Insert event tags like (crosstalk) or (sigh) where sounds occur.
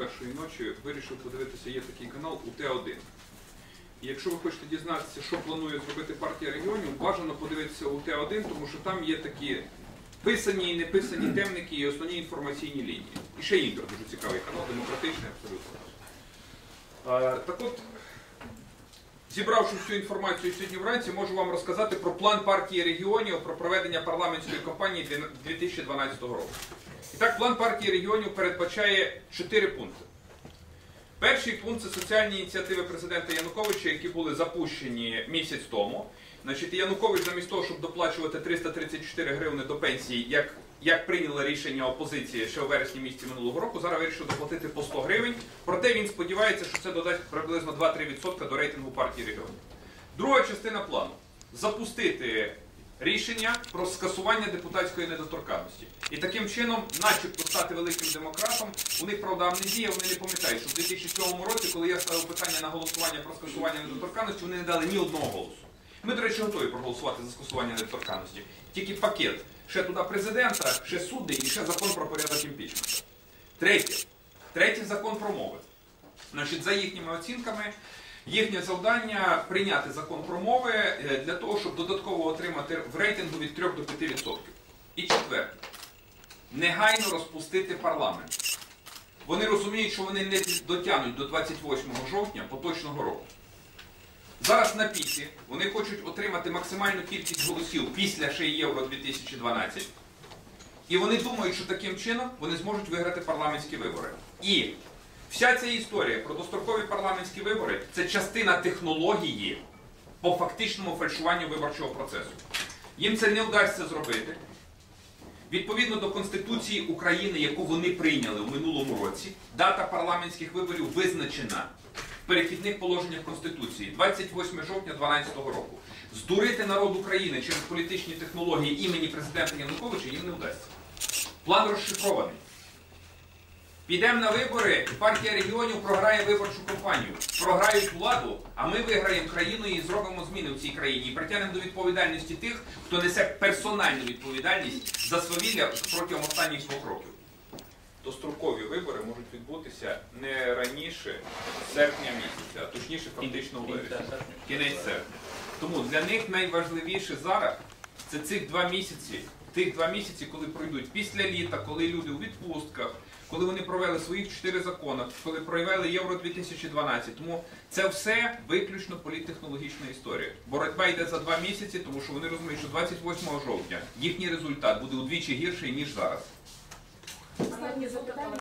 першої ночі вирішив подивитися, є такий канал УТ1. І якщо ви хочете дізнатися, що планує зробити партія регіонів, бажано подивитися УТ1, тому що там є такі писані і неписані (clears throat) темники і основні інформаційні лінії. І ще інтер дуже цікавий канал, демократичний абсолютно. Так от, зібравши всю інформацію сьогодні вранці, можу вам розказати про план партії регіонів про проведення парламентської кампанії 2012 року. І так, план партії регіонів передбачає чотири пункти. Перший пункт це соціальні ініціативи президента Януковича, які були запущені місяць тому. Значить, Янукович замість того, щоб доплачувати 334 гривни до пенсії, як, як прийняла рішення опозиції ще у вересні місяці минулого року, зараз вирішив доплатити по 100 гривень. Проте він сподівається, що це додасть приблизно 2-3% до рейтингу партії регіонів. Друга частина плану запустити рішення про скасування депутатської недоторканності. І таким чином, начебто, стати великим демократом. У них, правда, амнезія, вони не пам'ятають, що в 2007 році, коли я ставив питання на голосування про скасування недоторканності, вони не дали ні одного голосу. Ми, до речі, готові проголосувати за скасування недоторканності. Тільки пакет. Ще туди президента, ще судді і ще закон про порядок імпічменту. Третє. Третій закон про мови. Значить, за їхніми оцінками, їхнє завдання прийняти закон про мови е, для того, щоб додатково отримати в рейтингу від 3 до 5%. І четверте. Негайно розпустити парламент. Вони розуміють, що вони не дотягнуть до 28 жовтня поточного року. Зараз на піці вони хочуть отримати максимальну кількість голосів після ще Євро 2012. І вони думають, що таким чином вони зможуть виграти парламентські вибори. І вся ця історія про дострокові парламентські вибори це частина технології по фактичному фальшуванню виборчого процесу. Їм це не вдасться зробити. Відповідно до Конституції України, яку вони прийняли у минулому році, дата парламентських виборів визначена в перехідних положеннях Конституції 28 жовтня 2012 року. Здурити народ України через політичні технології імені президента Януковича їм не вдасться. План розшифрований. Підемо на вибори, і партія регіонів програє виборчу кампанію. Програють владу, а ми виграємо країну і зробимо зміни в цій країні. І притягнемо до відповідальності тих, хто несе персональну відповідальність за свавілля протягом останніх двох років. Дострокові вибори можуть відбутися не раніше серпня місяця, а точніше фактично у вересні. Кінець серпня. Тому для них найважливіше зараз це цих два місяці, тих два місяці, коли пройдуть після літа, коли люди у відпустках, коли вони провели своїх чотири закони, коли провели Євро 2012. Тому це все виключно політтехнологічна історія. Боротьба йде за два місяці, тому що вони розуміють, що 28 жовтня їхній результат буде удвічі гірший ніж зараз. Останнє запитання.